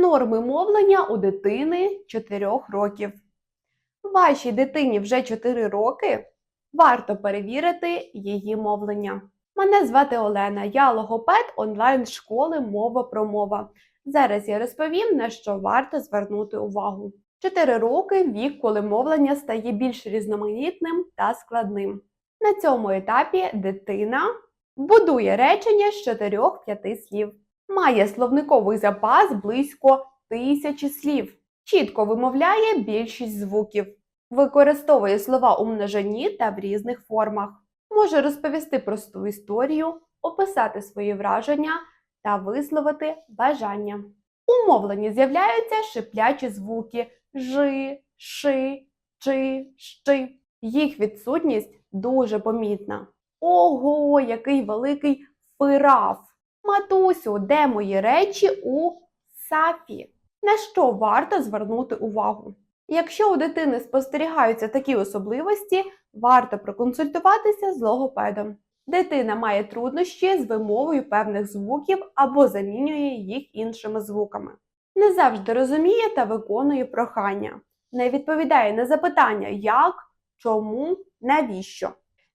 Норми мовлення у дитини 4 років. Вашій дитині вже 4 роки. Варто перевірити її мовлення. Мене звати Олена, я логопед онлайн-школи Мова про мова. Зараз я розповім, на що варто звернути увагу. 4 роки вік, коли мовлення стає більш різноманітним та складним. На цьому етапі дитина будує речення з 4-5 слів, має словниковий запас близько тисячі слів, чітко вимовляє більшість звуків, використовує слова у множині та в різних формах, може розповісти просту історію, описати свої враження та висловити бажання. У мовленні з'являються шиплячі звуки жи, ши, чи, щи. Їх відсутність дуже помітна. Ого, який великий фираф! Матусю, де мої речі у сафі? На що варто звернути увагу? Якщо у дитини спостерігаються такі особливості, варто проконсультуватися з логопедом. Дитина має труднощі з вимовою певних звуків або замінює їх іншими звуками. Не завжди розуміє та виконує прохання, не відповідає на запитання як, чому, навіщо.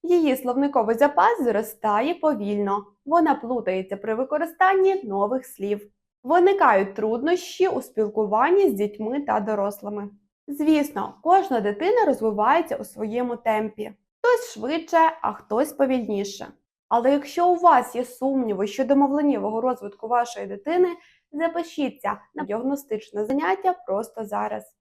Її словниковий запас зростає повільно, вона плутається при використанні нових слів. Виникають труднощі у спілкуванні з дітьми та дорослими. Звісно, кожна дитина розвивається у своєму темпі, хтось швидше, а хтось повільніше. Але якщо у вас є сумніви щодо мовленнєвого розвитку вашої дитини, запишіться на діагностичне заняття просто зараз.